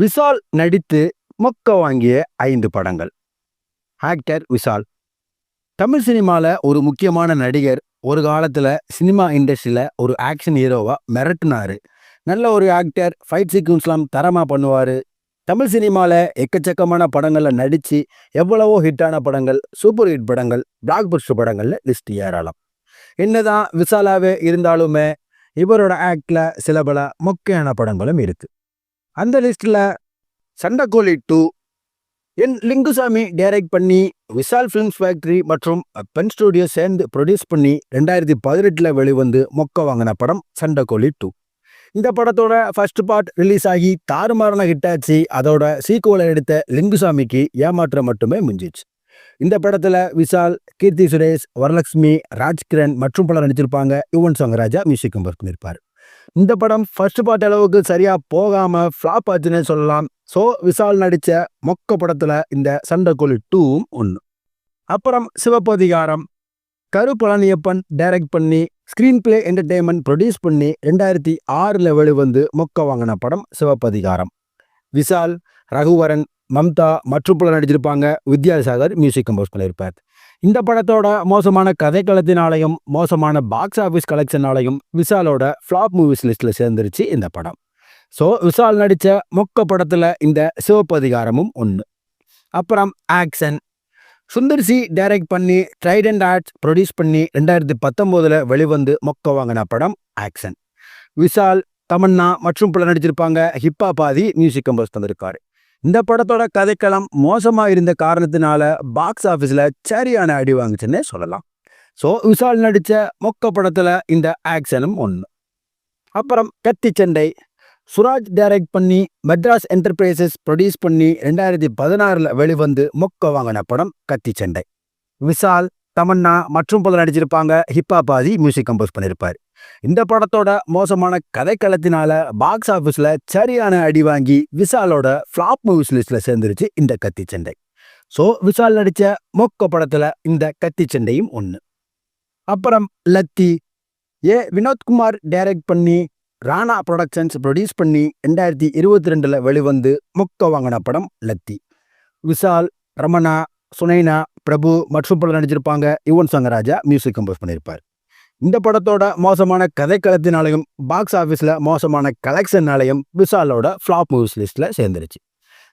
விசால் நடித்து மொக்க வாங்கிய ஐந்து படங்கள். ஆக்டர் விசால். தமிழ் சினிமாவில் ஒரு முக்கியமான நடிகர் ஒரு காலத்தில் சினிமா இண்டஸ்ட்ரியில் ஒரு ஆக்ஷன் ஹீரோவாக மிரட்டினார். நல்ல ஒரு ஆக்டர் ஃபைட் சீக்வன்ஸ்லாம் தரமாக பண்ணுவார். தமிழ் சினிமாவில் எக்கச்சக்கமான படங்களில் நடித்து எவ்வளவோ ஹிட்டான படங்கள் சூப்பர் ஹிட் படங்கள் பிளாக் பஸ்டர் படங்களில் லிஸ்ட் ஏறலாம். என்னதான் விசாலாவே இருந்தாலுமே இவரோட ஆக்டில் சில பல மொக்கையான படங்களும் இருக்குது அந்த லிஸ்ட்டில் Sandakozhi two N Lingusamy direct பண்ணி விஷால் ஃபிலிம்ஸ் ஃபேக்ட்ரி மற்றும் பென் ஸ்டுடியோ சேர்ந்து ப்ரொடியூஸ் பண்ணி ரெண்டாயிரத்தி பதினெட்டில் வெளிவந்து மொக்க வாங்கின படம் சண்டைக்கோழி டூ இந்த படத்தோட ஃபர்ஸ்ட் பார்ட் ரிலீஸ் ஆகி தாறுமாறான ஹிட் ஆச்சு. அதோட சீக்குவலை எடுத்த லிங்குசாமிக்கு ஏமாற்றம் மட்டுமே மிஞ்சிச்சு. இந்த படத்தில் விஷால் கீர்த்தி சுரேஷ் வரலட்சுமி ராஜ்கிரண் மற்றும் பலர் நடிச்சிருப்பாங்க. யுவன் சங்கராஜா மியூசிக்கும் கம்பர் பண்ணியிருப்பார் இந்த படம் ஃபர்ஸ்ட் பார்ட் அளவுக்கு சரியாக போகாமல் ஃப்ளாப் ஆச்சுன்னே சொல்லலாம். ஸோ விஷால் நடித்த மொக்க படத்தில் இந்த சண்டைக்கோழி டூவும் ஒன்று அப்புறம் சிவப்பதிகாரம் கரு பழனியப்பன் டைரக்ட் பண்ணி ஸ்க்ரீன் பிளே என்டர்டெயின்மெண்ட் ப்ரொடியூஸ் பண்ணி ரெண்டாயிரத்தி ஆறில் வெளிவந்து மொக்க வாங்கின படம் சிவப்பதிகாரம் விஷால் ரகுவரன் மம்தா மற்றும் பலர் நடிச்சிருப்பாங்க. வித்யாசாகர் மியூசிக் கம்போஸ் பண்ணியிருப்பார் இந்த படத்தோட மோசமான கதைக்களத்தினாலையும் மோசமான பாக்ஸ் ஆஃபீஸ் கலெக்ஷனாலையும் விஷாலோட ஃப்ளாப் மூவிஸ் லிஸ்ட்டில் சேர்ந்துருச்சு இந்த படம். ஸோ விஷால் நடித்த மொக்க படத்தில் இந்த சிவப்பதிகாரமும் ஒன்று அப்புறம் ஆக்ஷன் சுந்தர்சி டைரக்ட் பண்ணி ட்ரைடண்ட் ஆர்ட்ஸ் ப்ரொடியூஸ் பண்ணி ரெண்டாயிரத்தி பத்தொம்போதில் வெளிவந்து மொக்க வாங்கின படம் ஆக்ஷன் விஷால் தமன்னா மற்றும் பலர் நடிச்சிருப்பாங்க. ஹிப்பா பாதி மியூசிக் கம்போஸ் தந்திருக்காரு. இந்த படத்தோட கதைக்களம் மோசமாக இருந்த காரணத்தினால பாக்ஸ் ஆஃபீஸில் சரியான அடி வாங்குச்சுன்னே சொல்லலாம். ஸோ விஷால் நடித்த மொக்க படத்தில் இந்த ஆக்ஷனும் ஒன்று அப்புறம் கத்தி சண்டை. சுராஜ் டைரக்ட் பண்ணி மெட்ராஸ் என்டர்பிரைசஸ் ப்ரொடியூஸ் பண்ணி ரெண்டாயிரத்தி பதினாறில் வெளிவந்து மொக்க வாங்கின படம் கத்தி சண்டை. விஷால் தமன்னா மற்றும் பலர் நடிச்சிருப்பாங்க. ஹிப்பா பாதி மியூசிக் கம்போஸ் பண்ணியிருப்பார் இந்த படத்தோட மோசமான கதைக்களத்தினால பாக்ஸ் ஆஃபீஸில் சரியான அடி வாங்கி விஷாலோட ஃப்ளாப் மூவிஸ் லிஸ்ட்டில் சேர்ந்துருச்சு இந்த கத்தி சண்டை. ஸோ விஷால் நடித்த மொக்க படத்தில் இந்த கத்தி சண்டையும் ஒன்று அப்புறம் லத்தி. ஏ வினோத்குமார் டைரக்ட் பண்ணி ராணா ப்ரொடக்ஷன்ஸ் ப்ரொடியூஸ் பண்ணி ரெண்டாயிரத்தி இருபத்தி ரெண்டில் வெளிவந்து மொக்க வாங்கின படம் லத்தி. விஷால் ரமணா சுனைனா பிரபு மற்றும் பலர் நடிச்சிருப்பாங்க. யுவன் சங்கராஜா மியூசிக் கம்போஸ் பண்ணியிருப்பார். இந்த படத்தோட மோசமான கதைக்களத்தினாலையும் பாக்ஸ் ஆஃபீஸில் மோசமான கலெக்ஷன்னாலையும் விஷாலோட ஃப்ளாப் மூவிஸ் லிஸ்ட்டில் சேர்ந்துருச்சு.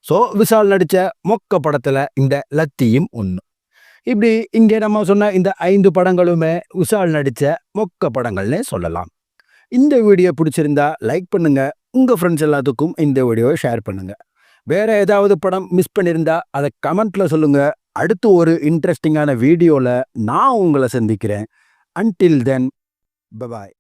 ஸோ விஷால் நடித்த மொக்க படத்தில் இந்த லத்தியும் ஒன்று இப்படி இங்கே நம்ம சொன்ன இந்த ஐந்து படங்களுமே விஷால் நடித்த மொக்க படங்கள்னே சொல்லலாம். இந்த வீடியோ பிடிச்சிருந்தா லைக் பண்ணுங்கள் உங்கள் ஃப்ரெண்ட்ஸ் எல்லாத்துக்கும் இந்த வீடியோவை ஷேர் பண்ணுங்கள் வேறு ஏதாவது படம் மிஸ் பண்ணியிருந்தா அதை கமெண்ட்டில் சொல்லுங்கள் அடுத்து ஒரு இன்ட்ரெஸ்டிங்கான வீடியோவில் நான் உங்களை சந்திக்கிறேன். Until then bye bye